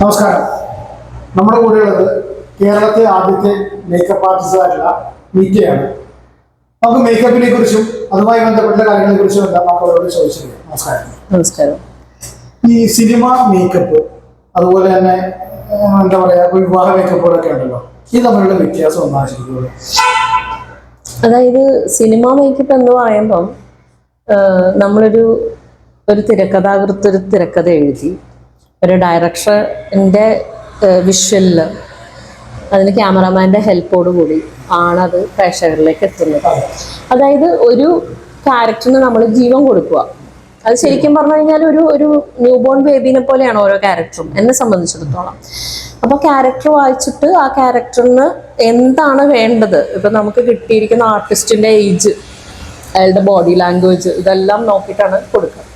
നമസ്കാരം. നമ്മുടെ കൂടെയുള്ളത് കേരളത്തെ ആദ്യത്തെ മേക്കപ്പ് ആർട്ടിസ്റ്റായിട്ടുള്ള മീറ്റയാണ് നമുക്ക് മേക്കപ്പിനെ കുറിച്ചും അതുമായി ബന്ധപ്പെട്ട കാര്യങ്ങളെ കുറിച്ചും എല്ലാം മക്കളോട് ചോദിച്ചത് നമസ്കാരം. നമസ്കാരം. ഈ സിനിമ മേക്കപ്പ് അതുപോലെ തന്നെ എന്താ പറയാ വിവാഹ മേക്കപ്പുകളൊക്കെ ഉണ്ടല്ലോ. ഇത് തമ്മിലുള്ള വ്യത്യാസം ഒന്നാണ് ശരിക്കും. അതായത് സിനിമ മേക്കപ്പ് എന്ന് പറയുമ്പം നമ്മളൊരു ഒരു തിരക്കഥാകൃത്ത് ഒരു തിരക്കഥ എഴുതി ഒരു ഡയറക്ഷന്റെ വിഷ്വലിൽ അതിന് ക്യാമറമാന്റെ ഹെൽപ്പോട് കൂടി ആണത് പ്രേക്ഷകരിലേക്ക് എത്തുന്നത്. അതായത് ഒരു ക്യാരക്ടറിന് നമ്മൾ ജീവൻ കൊടുക്കുക. അത് ശരിക്കും പറഞ്ഞു കഴിഞ്ഞാൽ ഒരു ഒരു ന്യൂ ബോൺ ബേബിനെ പോലെയാണ് ഓരോ ക്യാരക്ടറും എന്നെ സംബന്ധിച്ചിടത്തോളം. അപ്പോൾ ക്യാരക്ടർ വായിച്ചിട്ട് ആ ക്യാരക്ടറിന് എന്താണ് വേണ്ടത്? ഇപ്പം നമുക്ക് കിട്ടിയിരിക്കുന്ന ആർട്ടിസ്റ്റിന്റെ ഏജ് അയാളുടെ ബോഡി ലാംഗ്വേജ് ഇതെല്ലാം നോക്കിയിട്ടാണ് കൊടുക്കുക.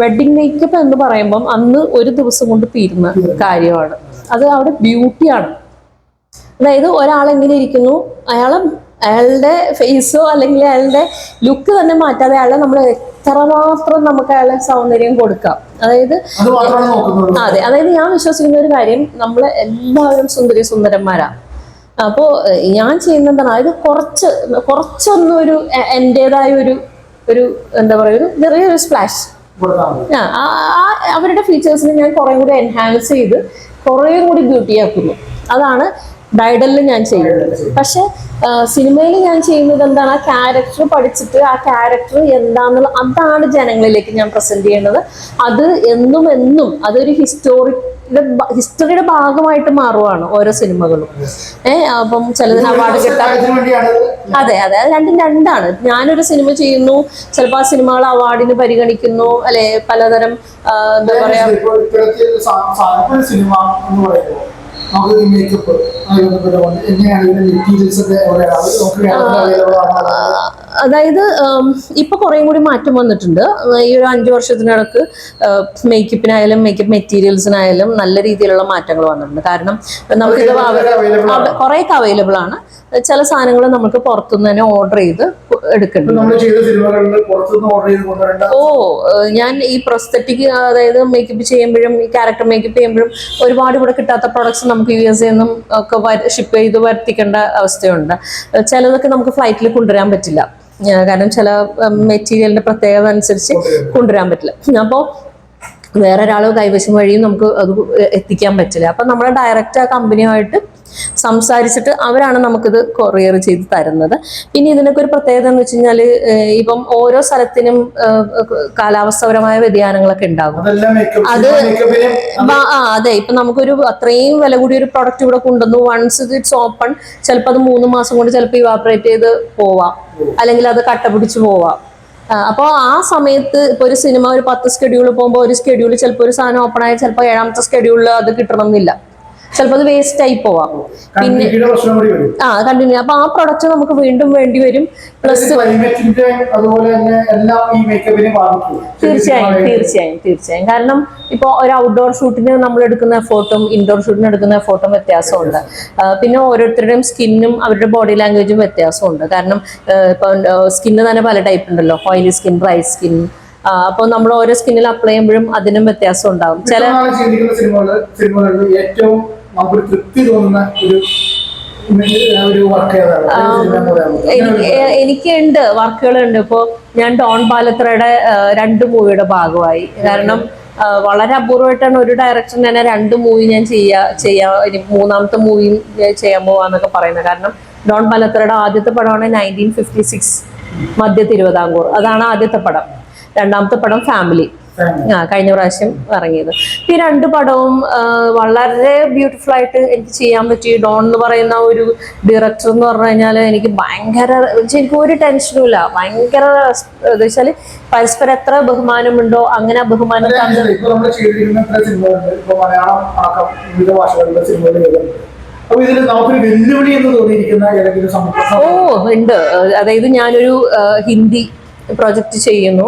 വെഡിങ് മേക്കപ്പ് എന്ന് പറയുമ്പം അന്ന് ഒരു ദിവസം കൊണ്ട് തീരുന്ന കാര്യമാണ്. അത് അവിടെ ബ്യൂട്ടിയാണ് അതായത് ഒരാൾ എങ്ങനെ ഇരിക്കുന്നു? അയാളും അയാളുടെ ഫേസോ അല്ലെങ്കിൽ അയാളുടെ ലുക്ക് തന്നെ മാറ്റാതെ അയാളെ നമ്മൾ എത്രമാത്രം നമുക്ക് അയാളെ സൗന്ദര്യം കൊടുക്കാം. അതായത് അത് അതായത് ഞാൻ വിശ്വസിക്കുന്ന ഒരു കാര്യം നമ്മൾ എല്ലാവരും സുന്ദരി സുന്ദരന്മാരാ. അപ്പോൾ ഞാൻ ചെയ്യുന്ന എന്താണ്? അതായത് കുറച്ച് കുറച്ചൊന്നും ഒരു എന്റെതായ ഒരു ഒരു എന്താ പറയുക ഒരു ചെറിയൊരു സ്പ്ലാഷ് അവരുടെ ഫീച്ചേഴ്സിനെ ഞാൻ കുറേ കൂടി എൻഹാൻസ് ചെയ്ത് കുറേ കൂടി ബ്യൂട്ടി ആക്കുന്നു. അതാണ് ബ്രൈഡലിൽ ഞാൻ ചെയ്യുന്നത്. പക്ഷെ സിനിമയിൽ ഞാൻ ചെയ്യുന്നത് എന്താണ്? ആ ക്യാരക്ടർ പഠിച്ചിട്ട് ആ ക്യാരക്ടർ എന്താണെന്നുള്ള അതാണ് ജനങ്ങളിലേക്ക് ഞാൻ പ്രസന്റ് ചെയ്യുന്നത് അത് എന്നും എന്നും അതൊരു ഹിസ്റ്റോറിക് ഹിസ്റ്ററിയുടെ ഭാഗമായിട്ട് മാറുവാണ് ഓരോ സിനിമകളും. ഏഹ് അപ്പം ചിലതിന് അവാർഡ് കിട്ടാൻ അതെ അതെ. അത് രണ്ടും രണ്ടാണ്. ഞാനൊരു സിനിമ ചെയ്യുന്നു ചിലപ്പോൾ ആ സിനിമകൾ അവാർഡിന് പരിഗണിക്കുന്നു അല്ലെ പലതരം എന്താ പറയാ സിനിമ എന്ന് പറയുമ്പോൾ നമുക്ക് മേക്കപ്പ് എങ്ങനെയാണ് മെറ്റീരിയൽസ് ഒക്കെ അതായത് ഇപ്പൊ കുറേം കൂടി മാറ്റം വന്നിട്ടുണ്ട്. ഈ ഒരു അഞ്ചു വർഷത്തിനിടക്ക് മേക്കപ്പിനായാലും മേക്കപ്പ് മെറ്റീരിയൽസിനായാലും നല്ല രീതിയിലുള്ള മാറ്റങ്ങൾ വന്നിട്ടുണ്ട്. കാരണം നമുക്ക് കുറെ ഒക്കെ കുറേയൊക്കെ അവൈലബിൾ ആണ്. ചില സാധനങ്ങൾ നമുക്ക് പുറത്തുനിന്ന് തന്നെ ഓർഡർ ചെയ്ത് എടുക്കുന്നുണ്ട്. ഓ ഞാൻ ഈ പ്രൊസ്തറ്റിക് അതായത് മേക്കപ്പ് ചെയ്യുമ്പോഴും ഈ ക്യാരക്ടർ മേക്കപ്പ് ചെയ്യുമ്പോഴും ഒരുപാട് ഇവിടെ കിട്ടാത്ത പ്രൊഡക്ട്സ് നമുക്ക് യു എസ് നിന്നും ഒക്കെ ഷിപ്പ് ചെയ്ത് വരുത്തിക്കേണ്ട അവസ്ഥയുണ്ട്. ചിലതൊക്കെ നമുക്ക് ഫ്ലൈറ്റിൽ കൊണ്ടുവരാൻ പറ്റില്ല. കാരണം ചില മെറ്റീരിയലിന്റെ പ്രത്യേകത അനുസരിച്ച് കൊണ്ടുവരാൻ പറ്റില്ല. അപ്പോൾ വേറെ ഒരാൾ കൈവശം വഴിയും നമുക്ക് അത് എത്തിക്കാൻ പറ്റില്ല. അപ്പം നമ്മൾ ഡയറക്റ്റ് ആ കമ്പനിയുമായിട്ട് സംസാരിച്ചിട്ട് അവരാണ് നമുക്കിത് കൊറിയർ ചെയ്ത് തരുന്നത്. പിന്നെ ഇതിനൊക്കെ ഒരു പ്രത്യേകത എന്ന് വെച്ച് കഴിഞ്ഞാൽ ഇപ്പം ഓരോ സ്ഥലത്തിനും കാലാവസ്ഥപരമായ വ്യതിയാനങ്ങളൊക്കെ ഉണ്ടാകും. അത് ആ അതെ ഇപ്പൊ നമുക്കൊരു അത്രയും വില കൂടിയ ഒരു പ്രൊഡക്റ്റ് ഇവിടെ കൊണ്ടുവന്നു. വൺസ് ഇറ്റ്സ് ഓപ്പൺ ചിലപ്പോൾ അത് മൂന്ന് മാസം കൊണ്ട് ചിലപ്പോൾ ഇവാപറേറ്റ് ചെയ്ത് പോവാം. അല്ലെങ്കിൽ അത് കട്ട പിടിച്ച് പോവാം. അപ്പോൾ ആ സമയത്ത് ഇപ്പൊ ഒരു സിനിമ ഒരു പത്ത് സ്കെഡ്യൂൾ പോകുമ്പോൾ ഒരു സ്കെഡ്യൂൾ ചിലപ്പോൾ ഒരു സാധനം ഓപ്പൺ ആയാൽ ചിലപ്പോൾ ഏഴാമത്തെ സ്കെഡ്യൂളിൽ അത് കിട്ടണം എന്നില്ല ചിലപ്പോൾ അത് വേസ്റ്റ് ആയി പോവാം. പിന്നെ ആ കണ്ടിന്യൂ അപ്പൊ ആ പ്രൊഡക്റ്റ് നമുക്ക് വീണ്ടും വേണ്ടി വരും. പ്ലസ് തീർച്ചയായും തീർച്ചയായും തീർച്ചയായും. കാരണം ഇപ്പോൾ ഒരു ഔട്ട്ഡോർ ഷൂട്ടിന് നമ്മൾ എടുക്കുന്ന എഫോർട്ടും ഇൻഡോർ ഷൂട്ടിന് എടുക്കുന്ന എഫോർട്ടും വ്യത്യാസമുണ്ട്. പിന്നെ ഓരോരുത്തരുടെയും സ്കിന്നും അവരുടെ ബോഡി ലാംഗ്വേജും വ്യത്യാസമുണ്ട്. കാരണം ഇപ്പം സ്കിന്ന് തന്നെ പല ടൈപ്പ് ഉണ്ടല്ലോ. ഓയിലി സ്കിൻ ഡ്രൈ സ്കിൻ അപ്പോൾ നമ്മൾ ഓരോ സ്കിന്നിൽ അപ്ലൈ ചെയ്യുമ്പോഴും അതിനും വ്യത്യാസം ഉണ്ടാവും. ചില സിനിമകളിൽ ഏറ്റവും നമുക്കൊരു തൃപ്തി തോന്നുന്ന ഒരു? എനിക്ക് ഉണ്ട് എനിക്കുണ്ട് വർക്കുകളുണ്ട് ഇപ്പോ ഞാൻ ഡോൺ പാലത്രയുടെ രണ്ട് മൂവിയുടെ ഭാഗമായി. കാരണം വളരെ അപൂർവമായിട്ടാണ് ഒരു ഡയറക്ടർ തന്നെ രണ്ട് മൂവി ഞാൻ ചെയ്യാ ചെയ്യാ മൂന്നാമത്തെ മൂവിയും ചെയ്യാൻ പോവാന്നൊക്കെ പറയുന്നത്. കാരണം ഡോൺ പാലത്രയുടെ ആദ്യത്തെ പടമാണ് നയന്റീൻ ഫിഫ്റ്റി സിക്സ് മധ്യ തിരുവിതാംകൂർ. അതാണ് ആദ്യത്തെ പടം. രണ്ടാമത്തെ പടം ഫാമിലി. ആ കഴിഞ്ഞ പ്രാവശ്യം ഇറങ്ങിയത്. ഈ രണ്ട് പടവും വളരെ ബ്യൂട്ടിഫുൾ ആയിട്ട് എനിക്ക് ചെയ്യാൻ പറ്റി. ഡോൺ എന്ന് പറയുന്ന ഒരു ഡയറക്ടർ എന്ന് പറഞ്ഞു കഴിഞ്ഞാൽ എനിക്ക് ഭയങ്കര എനിക്ക് ഒരു ടെൻഷനും ഇല്ല. ഭയങ്കര എന്താ വെച്ചാൽ പരസ്പരം എത്ര ബഹുമാനമുണ്ടോ അങ്ങനെ ബഹുമാനം അപ്പൊ ഇതിൽ നമുക്കൊരു വെല്ലുവിളി എന്ന് തോന്നിയിരിക്കുന്ന ഏതെങ്കിലും ഓ ഉണ്ട്. അതായത് ഞാനൊരു ഹിന്ദി പ്രോജക്റ്റ് ചെയ്യുന്നു.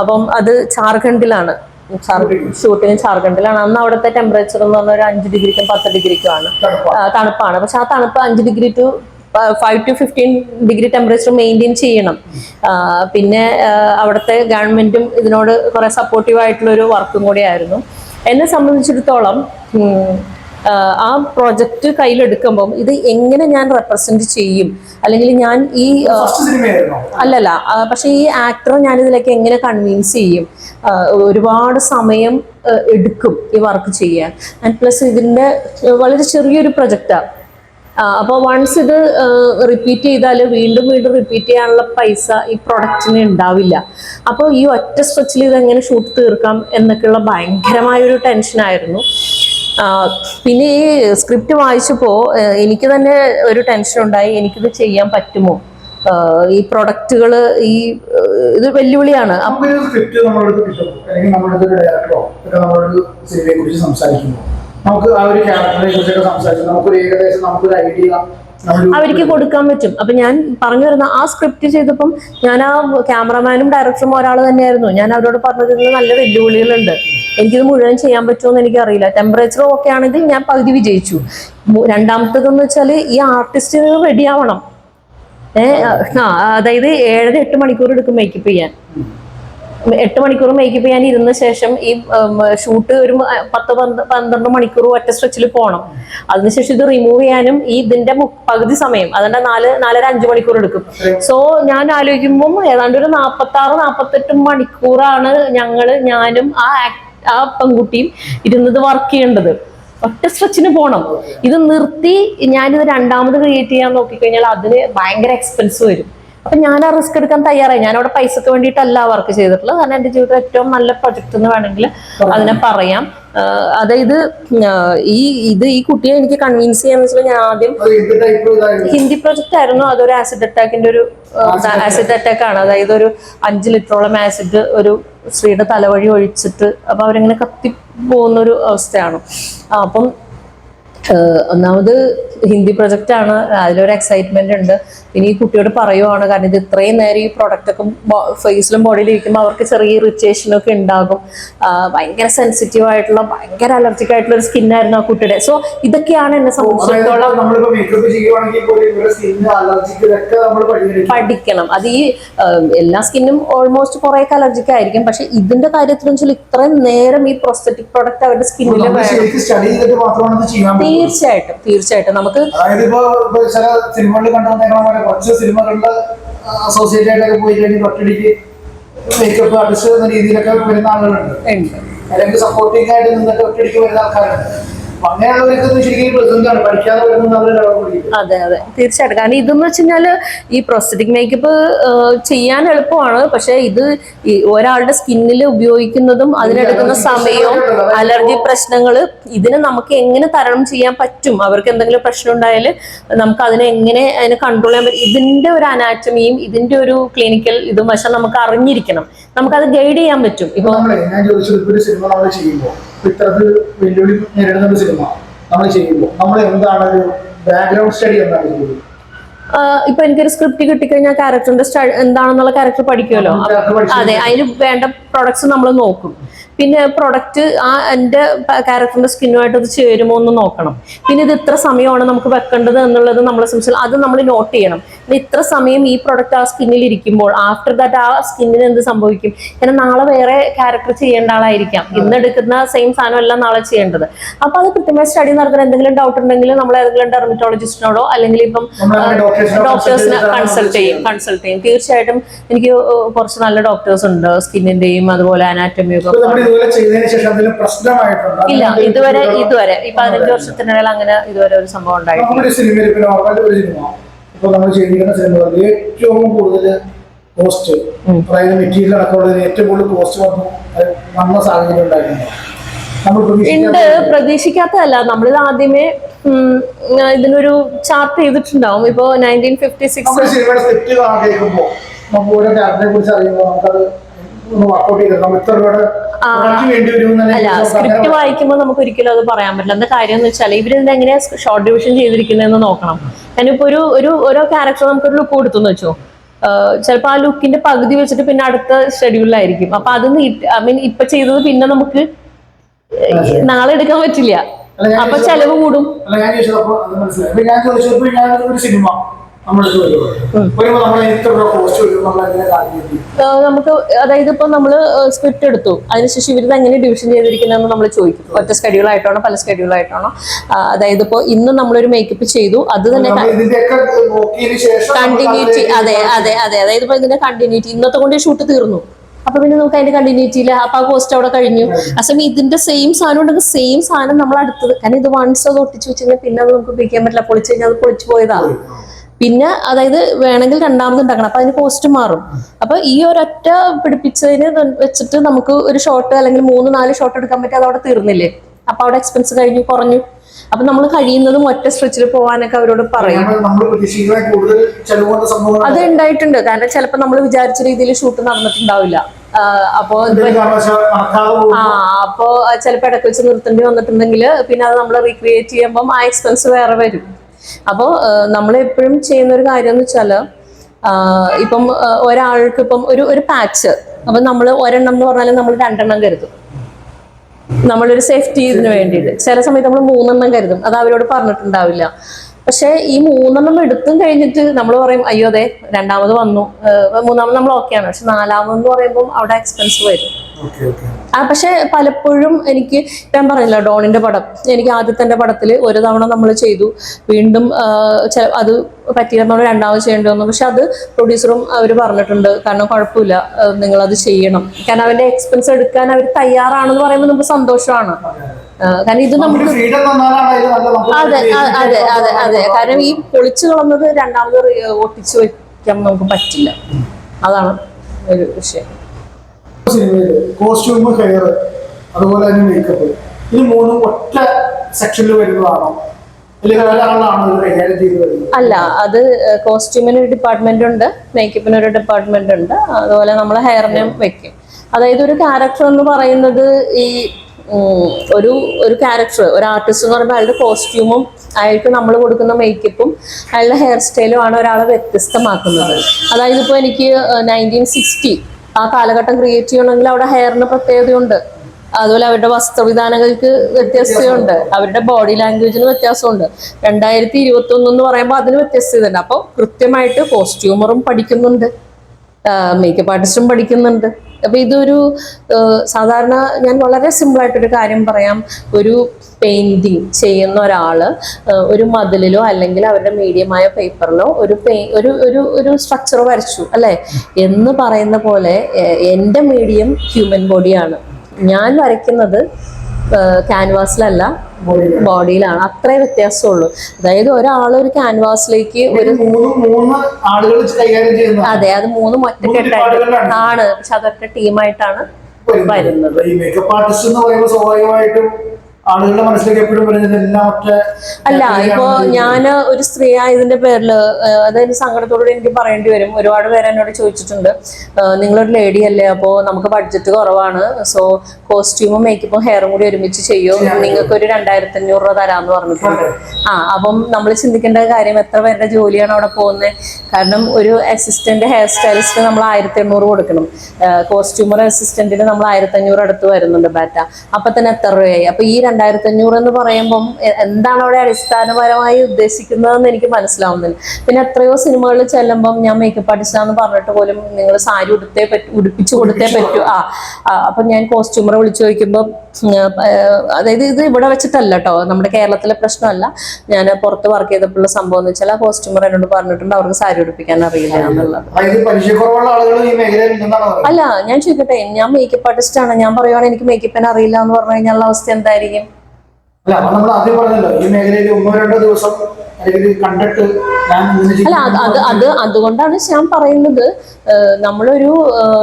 അപ്പം അത് ജാർഖണ്ഡിലാണ് ഷൂട്ടിങ് ജാർഖണ്ഡിലാണ് അന്ന് അവിടുത്തെ ടെമ്പറേച്ചർ എന്ന് പറഞ്ഞാൽ ഒരു അഞ്ച് ഡിഗ്രിക്കും പത്ത് ഡിഗ്രിക്കും ആണ്. തണുപ്പാണ്. പക്ഷെ ആ തണുപ്പ് അഞ്ച് degree to five to fifteen degree temperature maintain ചെയ്യണം. പിന്നെ അവിടുത്തെ ഗവൺമെന്റും ഇതിനോട് കുറെ സപ്പോർട്ടീവ് ആയിട്ടുള്ള ഒരു വർക്കും കൂടി ആയിരുന്നു. എന്നെ സംബന്ധിച്ചിടത്തോളം ആ, പ്രോജക്റ്റ് കയ്യിലെടുക്കുമ്പോൾ കയ്യിലെടുക്കുമ്പം ഇത് എങ്ങനെ ഞാൻ റെപ്രസെന്റ് ചെയ്യും? അല്ലെങ്കിൽ ഞാൻ ഈ അല്ലല്ല പക്ഷെ ഈ ആക്ടറെ ഞാൻ ഇതിലേക്ക് എങ്ങനെ കൺവിൻസ് ചെയ്യും? ഒരുപാട് സമയം എടുക്കും ഈ വർക്ക് ചെയ്യാൻ. ആൻഡ് പ്ലസ് ഇതിന്റെ വളരെ ചെറിയൊരു പ്രൊജക്റ്റാണ് അപ്പോൾ വൺസ് ഇത് റിപ്പീറ്റ് ചെയ്താൽ വീണ്ടും വീണ്ടും റിപ്പീറ്റ് ചെയ്യാനുള്ള പൈസ ഈ പ്രൊഡക്റ്റിന് ഉണ്ടാവില്ല. അപ്പോൾ ഈ ഒറ്റ സ്ട്രെച്ചിൽ ഇത് എങ്ങനെ ഷൂട്ട് തീർക്കാം എന്നൊക്കെയുള്ള ഭയങ്കരമായൊരു ടെൻഷനായിരുന്നു പിന്നെ ഈ സ്ക്രിപ്റ്റ് വായിച്ചപ്പോൾ എനിക്ക് തന്നെ ഒരു ടെൻഷൻ ഉണ്ടായി. എനിക്കിത് ചെയ്യാൻ പറ്റുമോ? ഈ പ്രൊഡക്റ്റുകൾ ഈ ഇത് വെല്ലുവിളിയാണ്. സ്ക്രിപ്റ്റ് ഡയറക്ടറോ കുറിച്ച് സംസാരിക്കുമ്പോൾ. നമുക്ക് ആ ഒരു ക്യാരക്ടറിനെ കുറിച്ചൊക്കെ സംസാരിക്കും നമുക്കൊരു ഏകദേശം നമുക്കൊരു ഐഡിയ അവർക്ക് കൊടുക്കാൻ പറ്റും. അപ്പൊ ഞാൻ പറഞ്ഞു വരുന്ന ആ സ്ക്രിപ്റ്റ് ചെയ്തപ്പം ഞാൻ ആ ക്യാമറമാനും ഡയറക്ടറും ഒരാൾ തന്നെയായിരുന്നു. ഞാൻ അവരോട് പറഞ്ഞത് ഇതിന് നല്ല വെല്ലുവിളികളുണ്ട്. എനിക്കിത് മുഴുവൻ ചെയ്യാൻ പറ്റുമെന്ന് എനിക്കറിയില്ല. ടെമ്പറേച്ചർ ഓക്കെ ആണെങ്കിൽ ഞാൻ പകുതി വിജയിച്ചു. രണ്ടാമത്തതെന്ന് വെച്ചാൽ ഈ ആർട്ടിസ്റ്റിന് റെഡി ആവണം. ഏഹ് അതായത് ഏഴര എട്ട് മണിക്കൂർ എടുക്കും മേക്കപ്പ് ചെയ്യാൻ. എട്ട് മണിക്കൂർ മേക്കപ്പ് ഞാൻ ഇരുന്ന ശേഷം ഈ ഷൂട്ട് ഒരു പത്ത് പന്ത് പന്ത്രണ്ട് മണിക്കൂർ ഒറ്റ സ്ട്രെച്ചിൽ പോകണം അതിനുശേഷം ഇത് റിമൂവ് ചെയ്യാനും ഈ ഇതിന്റെ പകുതി സമയം അതിന്റെ നാല് നാലര അഞ്ച് മണിക്കൂർ എടുക്കും. സോ ഞാൻ ആലോചിക്കുമ്പോൾ ഏതാണ്ട് ഒരു നാൽപ്പത്തി ആറ് നാൽപ്പത്തെട്ട് മണിക്കൂറാണ് ഞങ്ങൾ ഞാനും ആ ആ പെൺകുട്ടിയും ഇരുന്നത് വർക്ക് ചെയ്യേണ്ടത്. ഒറ്റ സ്ട്രെച്ചിന് പോകണം ഇത് നിർത്തി ഞാനിത് രണ്ടാമത് ക്രിയേറ്റ് ചെയ്യാൻ നോക്കിക്കഴിഞ്ഞാൽ അതിന് ഭയങ്കര എക്സ്പെൻസ് വരും. അപ്പൊ ഞാൻ ആ റിസ്ക് എടുക്കാൻ തയ്യാറായി. ഞാൻ അവിടെ പൈസക്ക് വേണ്ടിയിട്ടല്ല വർക്ക് ചെയ്തിട്ടുള്ളത്. കാരണം എന്റെ ജീവിതത്തിൽ ഏറ്റവും നല്ല പ്രൊജക്ട് എന്ന് വേണമെങ്കിൽ അതിനെ പറയാം. അതായത് ഈ ഇത് ഈ കുട്ടിയെ എനിക്ക് കൺവിൻസ് ചെയ്യാന്ന് വെച്ചാൽ ഞാൻ ആദ്യം ഹിന്ദി പ്രൊജക്ട് ആയിരുന്നു. അതൊരു ആസിഡ് അറ്റാക്കിന്റെ ഒരു ആസിഡ് അറ്റാക്ക് ആണ്. അതായത് ഒരു അഞ്ച് ലിറ്ററോളം ആസിഡ് ഒരു സ്ത്രീയുടെ തലവഴി ഒഴിച്ചിട്ട് അപ്പൊ അവരിങ്ങനെ കത്തി പോകുന്ന ഒരു അവസ്ഥയാണ്. അപ്പം ഒന്നാമത് ഹിന്ദി പ്രൊജക്റ്റ് ആണ്. അതിലൊരു എക്സൈറ്റ്മെന്റ് ഉണ്ട്. പിന്നെ ഈ കുട്ടിയോട് പറയുവാണ്. കാരണം ഇത് ഇത്രയും നേരം ഈ പ്രൊഡക്റ്റ് ഒക്കെ ഫേസിലും ബോഡിയിലും ഇരിക്കുമ്പോൾ അവർക്ക് ചെറിയ ഇറിറ്റേഷൻ ഒക്കെ ഉണ്ടാകും. ഭയങ്കര സെൻസിറ്റീവ് ആയിട്ടുള്ള ഭയങ്കര അലർജിക് ആയിട്ടുള്ള ഒരു സ്കിന്നായിരുന്നു ആ കുട്ടിയുടെ. സോ ഇതൊക്കെയാണ് എന്നെ സംബന്ധിച്ചിടത്തോളം പഠിക്കണം. അത് ഈ എല്ലാ സ്കിന്നും ഓൾമോസ്റ്റ് കുറെ അലർജിക് ആയിരിക്കും. പക്ഷെ ഇതിന്റെ കാര്യത്തിൽ വെച്ചാൽ ഇത്രയും നേരം ഈ പ്രോസ്തറ്റിക് പ്രൊഡക്റ്റ് അവരുടെ സ്കിന്നിൽ തീർച്ചയായിട്ടും തീർച്ചയായിട്ടും. നമുക്ക് സിനിമകളിൽ കണ്ടുവന്നേക്കണ പോലെ കുറച്ച് സിനിമകളുടെ അസോസിയേറ്റ് ആയിട്ടൊക്കെ പോയി കഴിഞ്ഞ് തൊട്ടടിക്ക് മേക്കപ്പ് ആർട്ടിസ്റ്റ് എന്ന രീതിയിലൊക്കെ വരുന്ന ആളുകളുണ്ട്. അല്ലെങ്കിൽ സപ്പോർട്ടിംഗ് ആയിട്ട് നിന്നിട്ട് ഒറ്റടിക്ക് വരുന്ന ആൾക്കാരുണ്ട്. അതെ അതെ. തീർച്ചയായിട്ടും. കാരണം ഇതെന്ന് വെച്ച് കഴിഞ്ഞാൽ ഈ പ്രോസ്തറ്റിക് മേക്കപ്പ് ചെയ്യാൻ എളുപ്പമാണ്. പക്ഷെ ഇത് ഒരാളുടെ സ്കിന്നിൽ ഉപയോഗിക്കുന്നതും അതിനെടുക്കുന്ന സമയവും അലർജി പ്രശ്നങ്ങൾ ഇതിനെ നമുക്ക് എങ്ങനെ തരണം ചെയ്യാൻ പറ്റും? അവർക്ക് എന്തെങ്കിലും പ്രശ്നം ഉണ്ടായാൽ നമുക്ക് അതിനെ എങ്ങനെ അതിനെ കൺട്രോൾ ചെയ്യാൻ പറ്റും? ഇതിന്റെ ഒരു അനാറ്റമിയും ഇതിന്റെ ഒരു ക്ലിനിക്കൽ ഇതും പക്ഷെ നമുക്ക് അറിഞ്ഞിരിക്കണം. നമുക്കത് ഗൈഡ് ചെയ്യാൻ പറ്റും. ഇപ്പൊ ഞാൻ ചോദിച്ചത് ഒരു സിനിമ നമ്മൾ ചെയ്യുമ്പോൾ ഇത്തരത്തിൽ വെല്ലുവിളി നേരിടുന്ന ഒരു സിനിമ നമ്മൾ ചെയ്യുമ്പോൾ നമ്മൾ എന്താണ് ഒരു ബാക്ക്ഗ്രൗണ്ട് സ്റ്റഡി എന്താണ് ചെയ്യുന്നത്? ഇപ്പൊ എനിക്കൊരു സ്ക്രിപ്റ്റ് കിട്ടിക്കഴിഞ്ഞാൽ ക്യാരക്ടറിന്റെ എന്താണെന്നുള്ള ക്യാരക്ടർ പഠിക്കുമല്ലോ. അതെ അതിന് വേണ്ട പ്രൊഡക്ട്സ് നമ്മൾ നോക്കും. പിന്നെ പ്രൊഡക്റ്റ് ആ എന്റെ ക്യാരക്ടറിന്റെ സ്കിന്നുമായിട്ട് അത് ചേരുമോ എന്ന് നോക്കണം. പിന്നെ ഇത് ഇത്ര സമയമാണ് നമുക്ക് വെക്കേണ്ടത് എന്നുള്ളത് നമ്മൾ സംശയം അത് നമ്മൾ നോട്ട് ചെയ്യണം. ഇത്ര സമയം ഈ പ്രൊഡക്റ്റ് ആ സ്കിന്നിൽ ഇരിക്കുമ്പോൾ ആഫ്റ്റർ ദാറ്റ് ആ സ്കിന്നിന് എന്ത് സംഭവിക്കും? കാരണം നാളെ വേറെ ക്യാരക്ടർ ചെയ്യേണ്ട ആളായിരിക്കാം. ഇന്ന് എടുക്കുന്ന സെയിം സാധനം എല്ലാം നാളെ ചെയ്യേണ്ടത്. അപ്പൊ അത് കൃത്യമായി സ്റ്റഡി നടക്കുന്ന എന്തെങ്കിലും ഡൗട്ട് ഉണ്ടെങ്കിൽ നമ്മൾ ഏതെങ്കിലും ഡെർമറ്റോളജിസ്റ്റിനോടോ അല്ലെങ്കിൽ ഇപ്പം ഡോക്ടേഴ്സിനെ കൺസൾട്ട് ചെയ്യും കൺസൾട്ട് ചെയ്യും. തീർച്ചയായിട്ടും എനിക്ക് കുറച്ച് നല്ല ഡോക്ടേഴ്സ് ഉണ്ട് സ്കിന്നിന്റെയും അതുപോലെ അനാറ്റമിയും ഒക്കെ ഇല്ല ഇതുവരെ ഇതുവരെ. ഈ പതിനഞ്ച് വർഷത്തിനിടയിൽ അങ്ങനെ ഇതുവരെ ഒരു സംഭവം ഉണ്ടായിട്ടില്ല. ഇപ്പൊ നമ്മൾ ചെയ്തിരിക്കുന്ന ഏറ്റവും കൂടുതൽ കോസ്റ്റ് ഉം. അതായത് മെറ്റീരിയൽ അടക്കമുള്ളതിന് ഏറ്റവും കൂടുതൽ കോസ്റ്റ് വന്നു. അത് വന്ന സാഹചര്യം ഉണ്ടായിരുന്നു. നമ്മൾ ഉണ്ട് പ്രതീക്ഷിക്കാത്ത പ്രതീക്ഷിക്കാത്തതല്ല. നമ്മളിത് ആദ്യമേ ഇതിനൊരു ചാർട്ട് ചെയ്തിട്ടുണ്ടാവും. ഇപ്പോ നയന്റീൻ ഫിഫ്റ്റി സിക്സ് സിനിമയുടെ സ്ക്രിപ്റ്റ് കേൾക്കുമ്പോൾ നമുക്ക് ഓരോ കുറിച്ച് അറിയുമ്പോൾ നമുക്കത് അല്ല സ്ക്രിപ്റ്റ് വായിക്കുമ്പോൾ നമുക്ക് ഒരിക്കലും അത് പറയാൻ പറ്റില്ല. എന്താ കാര്യം എന്ന് വെച്ചാൽ ഇവർ എങ്ങനെയാ ഷോർട്ട് ഡിവിഷൻ ചെയ്തിരിക്കുന്നതെന്ന് നോക്കണം. ഞാനിപ്പോ ഒരു ഒരു ഓരോ ക്യാരക്ടർ നമുക്കൊരു ലുക്ക് കൊടുത്തു വെച്ചോ. ചിലപ്പോൾ ആ ലുക്കിന്റെ പകുതി വെച്ചിട്ട് പിന്നെ അടുത്ത ഷെഡ്യൂളിലായിരിക്കും അപ്പൊ അത് ഐ മീൻ ഇപ്പൊ ചെയ്തത് പിന്നെ നമുക്ക് നാളെ എടുക്കാൻ പറ്റില്ല. അപ്പൊ ചെലവ് കൂടും. സിനിമ നമുക്ക് അതായത് ഇപ്പൊ നമ്മൾ സ്ക്രിപ്റ്റ് എടുത്തു. അതിനുശേഷം ഇവരിത് എങ്ങനെ ഡിവിഷൻ ചെയ്തിരിക്കുന്നതെന്ന് നമ്മൾ ചോദിക്കും. ഒറ്റ സ്കെഡ്യൂൾ ആയിട്ടാണോ പല സ്കെഡ്യൂൾ ആയിട്ടാണോ? അതായത് ഇപ്പൊ ഇന്ന് നമ്മളൊരു മേക്കപ്പ് ചെയ്തു. അത് തന്നെ കണ്ടിന്യൂറ്റി അതെ അതെ അതെ. അതായത് ഇപ്പൊ ഇതിന്റെ കണ്ടിന്യൂറ്റി ഇന്നത്തെ കൊണ്ട് ഷൂട്ട് തീർന്നു. അപ്പൊ പിന്നെ നമുക്ക് അതിന്റെ കണ്ടിന്യൂറ്റി ഇല്ല. അപ്പൊ ആ കോസ്റ്റ് അവിടെ കഴിഞ്ഞു. അസം ഇതിന്റെ സെയിം സാധനം ഉണ്ടെങ്കിൽ സെയിം സാധനം നമ്മൾ അടുത്തത് കാരണം ഇത് വൺസ് അത് ഒട്ടിച്ചു വെച്ചാൽ പിന്നെ അത് നമുക്ക് ഉപയോഗിക്കാൻ പറ്റില്ല. പൊളിച്ചു കഴിഞ്ഞാൽ അത് പൊളിച്ചു പോയതാണ് പിന്നെ അതായത് വേണമെങ്കിൽ രണ്ടാമത് ഉണ്ടാക്കണം. അപ്പൊ അതിന് കോസ്റ്റ് മാറും. അപ്പൊ ഈ ഒരൊറ്റ പിടിപ്പിച്ചതിന് വെച്ചിട്ട് നമുക്ക് ഒരു ഷോട്ട് അല്ലെങ്കിൽ മൂന്ന് നാല് ഷോട്ട് എടുക്കാൻ പറ്റി അതവിടെ തീർന്നില്ലേ? അപ്പൊ അവിടെ എക്സ്പെൻസ് കഴിഞ്ഞു കുറഞ്ഞു. അപ്പൊ നമ്മൾ കഴിയുന്നതും ഒറ്റ സ്ട്രെച്ചിൽ പോകാനൊക്കെ അവരോട് പറയും. അത് ഉണ്ടായിട്ടുണ്ട്. കാരണം ചിലപ്പോൾ നമ്മൾ വിചാരിച്ച രീതിയിൽ ഷൂട്ട് നടന്നിട്ടുണ്ടാവില്ല. അപ്പൊ ആ അപ്പോ ചിലപ്പോ ഇടയ്ക്ക് വെച്ച് നിർത്തേണ്ടി വന്നിട്ടുണ്ടെങ്കിൽ പിന്നെ അത് നമ്മൾ റീക്രിയേറ്റ് ചെയ്യുമ്പോൾ ആ എക്സ്പെൻസ് വേറെ വരും. അപ്പോൾ നമ്മൾ എപ്പോഴും ചെയ്യുന്ന ഒരു കാര്യം എന്ന് വെച്ചാൽ ഇപ്പം ഒരാൾക്ക് ഇപ്പം ഒരു ഒരു പാച്ച് അപ്പം നമ്മൾ ഒരെണ്ണം എന്ന് പറഞ്ഞാൽ നമ്മൾ രണ്ടെണ്ണം കരുതും. നമ്മളൊരു സേഫ്റ്റി ഇതിന് വേണ്ടിയിട്ട്. ചില സമയത്ത് നമ്മൾ മൂന്നെണ്ണം കരുതും. അത് അവരോട് പറഞ്ഞിട്ടുണ്ടാവില്ല. പക്ഷേ ഈ മൂന്നെണ്ണം എടുത്തും കഴിഞ്ഞിട്ട് നമ്മൾ പറയും അയ്യോ അതെ രണ്ടാമത് വന്നു. മൂന്നാമത് നമ്മൾ ഓക്കെയാണ്. പക്ഷെ നാലാമത് എന്ന് പറയുമ്പോൾ അവിടെ എക്സ്പെൻസ് വരും. പക്ഷെ പലപ്പോഴും എനിക്ക് ഞാൻ പറഞ്ഞില്ല ഡോണിന്റെ പടം. എനിക്ക് ആദ്യത്തെ പടത്തിൽ ഒരു തവണ നമ്മൾ ചെയ്തു. വീണ്ടും ആ, അത് പറ്റിയ നമ്മൾ രണ്ടാമത് ചെയ്യേണ്ടി വന്നു. പക്ഷെ അത് പ്രൊഡ്യൂസറും അവർ പറഞ്ഞിട്ടുണ്ട് കാരണം കുഴപ്പമില്ല നിങ്ങൾ അത് ചെയ്യണം. കാരണം അവന്റെ എക്സ്പെൻസ് എടുക്കാൻ അവർ തയ്യാറാണെന്ന് പറയുമ്പോൾ നമുക്ക് സന്തോഷമാണ്. കാരണം ഇത് നമുക്ക് അതെ അതെ അതെ അതെ കാരണം ഈ പൊളിച്ചു കളഞ്ഞത് രണ്ടാമത് ഒട്ടിച്ചു വയ്ക്കാൻ നമുക്ക് പറ്റില്ല. അതാണ് ഒരു വിഷയം. സിനിമയിൽ കോസ്റ്റ്യൂം ഹെയർ അതുപോലെ തന്നെ മേക്കപ്പ് ഇത് മൂന്നും ഒറ്റ സെക്ഷനിൽ വരുന്നതാണോ? അല്ല അത് കോസ്റ്റ്യൂമിന് ഒരു ഡിപ്പാർട്ട്മെന്റ് ഉണ്ട് മേക്കപ്പിന് ഒരു ഡിപ്പാർട്ട്മെന്റ് ഉണ്ട് അതുപോലെ നമ്മൾ ഹെയറിനും വെക്കും. അതായത് ഒരു ക്യാരക്ടർ എന്ന് പറയുന്നത് ഈ ഒരു ഒരു ക്യാരക്ടർ ഒരു ആർട്ടിസ്റ്റ് എന്ന് പറയുമ്പോൾ അയാളുടെ കോസ്റ്റ്യൂമും അയാൾക്ക് നമ്മൾ കൊടുക്കുന്ന മേക്കപ്പും അയാളുടെ ഹെയർ സ്റ്റൈലും ആണ് ഒരാളെ വ്യത്യസ്തമാക്കുന്നത്. അതായത് ഇപ്പോൾ എനിക്ക് നയന്റീൻ സിക്സ്റ്റി ആ കാലഘട്ടം ക്രിയേറ്റ് ചെയ്യണമെങ്കിൽ അവിടെ ഹെയറിന് പ്രത്യേകതയുണ്ട്. അതുപോലെ അവരുടെ വസ്ത്രവിധാനങ്ങൾക്ക് വ്യത്യസ്തതയുണ്ട് അവരുടെ ബോഡി ലാംഗ്വേജിന് വ്യത്യാസമുണ്ട്. രണ്ടായിരത്തി ഇരുപത്തി ഒന്ന് എന്ന് പറയുമ്പോൾ അതിന് വ്യത്യസ്തതയുണ്ട് അപ്പോൾ കൃത്യമായിട്ട് കോസ്റ്റ്യൂമറും പഠിക്കുന്നുണ്ട്. മേക്കപ്പ് ആർട്ടിസ്റ്റും പഠിക്കുന്നുണ്ട്. അപ്പൊ ഇതൊരു സാധാരണ ഞാൻ വളരെ സിമ്പിൾ ആയിട്ടൊരു കാര്യം പറയാം. ഒരു പെയിന്റിങ് ചെയ്യുന്ന ഒരാൾ ഒരു മതിലിലോ അല്ലെങ്കിൽ അവരുടെ മീഡിയമായ പേപ്പറിലോ ഒരു പെയി- ഒരു ഒരു ഒരു സ്ട്രക്ചർ വരച്ചു അല്ലെ? എന്ന് പറയുന്ന പോലെ എന്റെ മീഡിയം ഹ്യൂമൻ ബോഡിയാണ് ഞാൻ വരയ്ക്കുന്നത് ക്യാൻവാസിലല്ല ബോഡിയിലാണ്. അത്രേ വ്യത്യാസമുള്ളൂ. അതായത് ഒരാൾ ഒരു ക്യാൻവാസിലേക്ക് ഒരു അതെ അത് മൂന്നും ഒറ്റക്കെട്ടായിട്ട്. ആണ്. പക്ഷെ അതൊറ്റ ടീമായിട്ടാണ് വരുന്നത്. ആളുകളുടെ മനസ്സിലേക്ക് എപ്പോഴും പറയുന്നത് എല്ലാം ഒറ്റ അല്ല ഇപ്പോ ഞാൻ ഒരു സ്ത്രീ ആയതിന്റെ പേരിൽ അതായത് സങ്കടത്തോടുകൂടി എനിക്ക് പറയേണ്ടി വരും. ഒരുപാട് പേര് എന്നോട് ചോദിച്ചിട്ടുണ്ട്. നിങ്ങളൊരു ലേഡി അല്ലേ? അപ്പോ നമുക്ക് ബഡ്ജറ്റ് കുറവാണ്. സോ കോസ്റ്റ്യൂമും മേക്കപ്പും ഹെയറും കൂടി ഒരുമിച്ച് ചെയ്യും? നിങ്ങൾക്ക് ഒരു രണ്ടായിരത്തി അഞ്ഞൂറ് രൂപ തരാന്ന് പറഞ്ഞിട്ടുണ്ട്. ആ അപ്പം നമ്മൾ ചിന്തിക്കേണ്ട കാര്യം എത്ര പേരുടെ ജോലിയാണ് അവിടെ പോകുന്നത് കാരണം ഒരു അസിസ്റ്റന്റ് ഹെയർ സ്റ്റൈലിസ്റ്റ് നമ്മൾ ആയിരത്തി എണ്ണൂറ് കൊടുക്കണം കോസ്റ്റ്യൂമർ അസിസ്റ്റന്റിന് നമ്മൾ ആയിരത്തി അഞ്ഞൂറ് അടുത്ത് വരുന്നുണ്ട് ബാറ്റ. അപ്പൊ തന്നെ എത്ര രൂപയായി? അപ്പൊ ഈ രണ്ടായിരത്തി അഞ്ഞൂറ് എന്ന് പറയുമ്പം എന്താണ് അവിടെ അടിസ്ഥാനപരമായി ഉദ്ദേശിക്കുന്നതെന്ന് എനിക്ക് മനസ്സിലാവുന്നില്ല. പിന്നെ എത്രയോ സിനിമകളിൽ ചെല്ലുമ്പം ഞാൻ മേക്കപ്പ് അടിച്ചാന്ന് പറഞ്ഞിട്ട് പോലും നിങ്ങൾ സാരി ഉടുത്തേ പറ്റൂ ഉടുപ്പിച്ചു കൊടുത്തേ പറ്റൂ. ആ അപ്പൊ ഞാൻ കോസ്റ്റ്യൂമറെ വിളിച്ചു ചോദിക്കുമ്പോൾ അതായത് ഇത് ഇവിടെ വെച്ചിട്ടല്ല കേട്ടോ നമ്മുടെ കേരളത്തിലെ പ്രശ്നമല്ല. ഞാൻ പുറത്ത് വർക്ക് ചെയ്തപ്പോഴുള്ള സംഭവം എന്ന് വെച്ചാൽ ആ കോസ്റ്റ്യൂമർ എന്നോട് പറഞ്ഞിട്ടുണ്ട് അവർക്ക് സാരി ഉടുപ്പിക്കാൻ അറിയില്ല എന്നുള്ളത്. അല്ല ഞാൻ ചോദിക്കട്ടെ ഞാൻ മേക്കപ്പ് ആർട്ടിസ്റ്റ് ആണ്. ഞാൻ പറയുവാണെങ്കിൽ എനിക്ക് മേക്കപ്പിനെ അറിയില്ല എന്ന് പറഞ്ഞു കഴിഞ്ഞാൽ അവസ്ഥ എന്തായിരിക്കും? അല്ല അപ്പൊ നമ്മൾ ആദ്യം പറഞ്ഞല്ലോ ഈ മേഖലയിൽ ഒന്നോ രണ്ടോ ദിവസം അല്ലെങ്കിൽ കണ്ടിട്ട് അല്ല അത് അത് അത് അതുകൊണ്ടാണ് ഞാൻ പറയുന്നത്. നമ്മളൊരു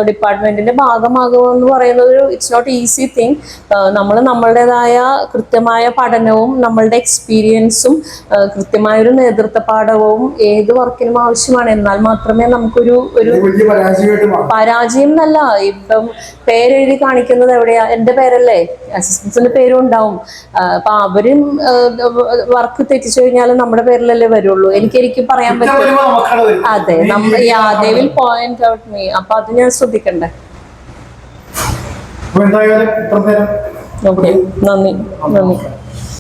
ഡിപ്പാർട്ട്മെന്റിന്റെ ഭാഗമാകുക എന്ന് പറയുന്നത് ഒരു ഇറ്റ്സ് നോട്ട് ഈസി തിങ് നമ്മൾ നമ്മളുടേതായ കൃത്യമായ പഠനവും നമ്മളുടെ എക്സ്പീരിയൻസും കൃത്യമായ ഒരു നേതൃത്വ പാഠവും ഏത് വർക്കിനും ആവശ്യമാണ്. എന്നാൽ മാത്രമേ നമുക്കൊരു ഒരു പരാജയം എന്നല്ല ഇപ്പം പേരെഴുതി കാണിക്കുന്നത് എവിടെയാ? എന്റെ പേരല്ലേ? അസിസ്റ്റൻസിന്റെ പേരും ഉണ്ടാവും. അപ്പൊ അവരും വർക്ക് തെറ്റിച്ചു കഴിഞ്ഞാൽ നമ്മുടെ പേരിലല്ലേ വരുള്ളൂ. എനിക്ക് എനിക്ക് പറയാൻ പറ്റും. അതെ നമ്മൾ they will point out me അപ്പൊ അത് ഞാൻ ശ്രദ്ധിക്കണ്ടേ? നന്ദി നന്ദി.